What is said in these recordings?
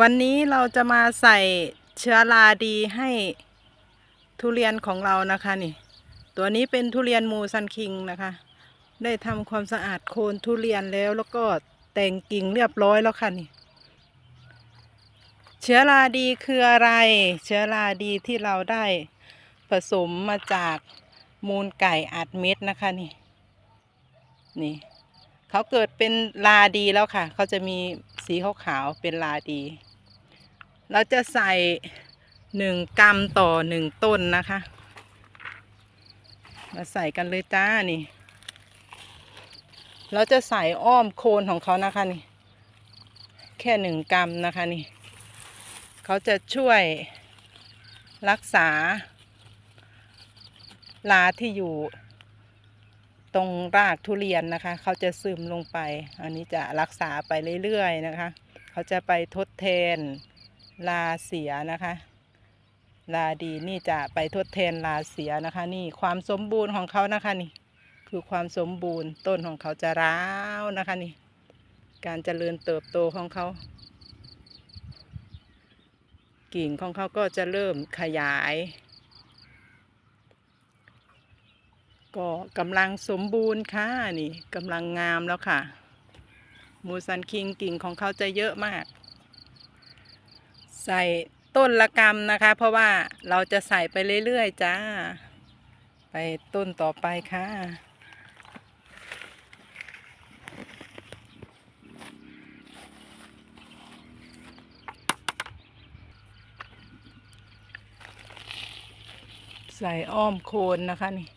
วันนี้เราจะมาใส่เชื้อราดีให้ทุเรียนของเรานะคะนี่ ตัวนี้เป็นทุเรียนมูซันคิงนะคะ ได้ทำความสะอาดโคนทุเรียนแล้วแล้วก็แต่งกิ่งเรียบร้อยแล้วค่ะนี่ เชื้อราดีคืออะไร เชื้อราดีที่เราได้ผสมมาจากมูลไก่อัดเม็ดนะคะนี่ นี่ เขาเกิดเป็นลาดีแล้วค่ะ เขาจะมีสีขาวๆเป็นลาดี เราจะใส่หนึ่งกรัมต่อหนึ่งต้นนะคะ มาใส่กันเลยจ้านี่ เราจะใส่อ้อมโคนของเขานะคะนี่ แค่หนึ่งกรัมนะคะนี่ เขาจะช่วยรักษาลาที่อยู่ ตรงรากทุเรียนนะคะ เขาจะซึมลงไป อันนี้จะรักษาไปเรื่อยๆนะคะ เขาจะไปทดแทนลาเสียนะคะ ลาดีนี่จะไปทดแทนลาเสียนะคะ นี่ความสมบูรณ์ของเขานะคะนี่ คือความสมบูรณ์ต้นของเขาจะร้าวนะคะนี่ การเจริญเติบโตของเขา กิ่งของเขาก็จะเริ่มขยาย ก็กำลังสมบูรณ์ค่ะนี่กำลังงามแล้วค่ะ มูซันคิงกิ่งของเขาจะเยอะมาก ใส่ต้นละกรรมนะคะ เพราะว่าเราจะใส่ไปเรื่อยๆจ้า ไปต้นต่อไปค่ะใส่อ้อมโคนนะคะนี่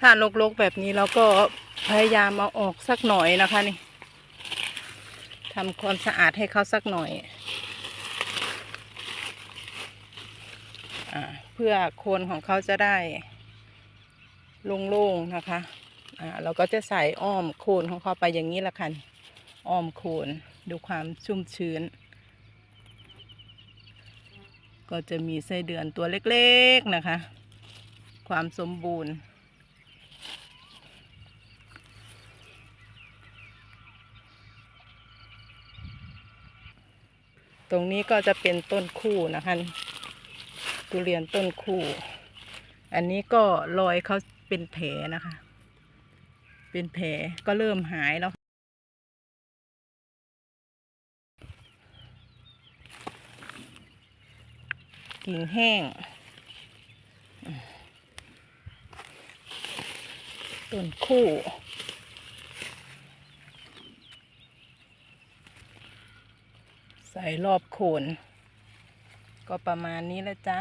ถ้าลกๆแบบนี้เราก็พยายามเอาออกสักหน่อยนะคะนี่ทำความสะอาดให้เขาสักหน่อยอเพื่อโคนของเขาจะได้โล่งๆนะคะอ่าเราก็จะใส่อ้อมโคนของเขาไปอย่างนี้ละค่ะนี่อ้อมโคนดูความชุ่มชื้น ก็จะมีไส้เดือนตัวเล็กๆนะคะ ความสมบูรณ์ ตรงนี้ก็จะเป็นต้นคู่นะคะทุเรียนต้นคู่ อันนี้ก็รอยเขาเป็นแผลนะคะ เป็นแผลก็เริ่มหายแล้ว กิ่งแห้ง ต้นคู่ ใส่รอบโคน ก็ประมาณนี้แหละจ้า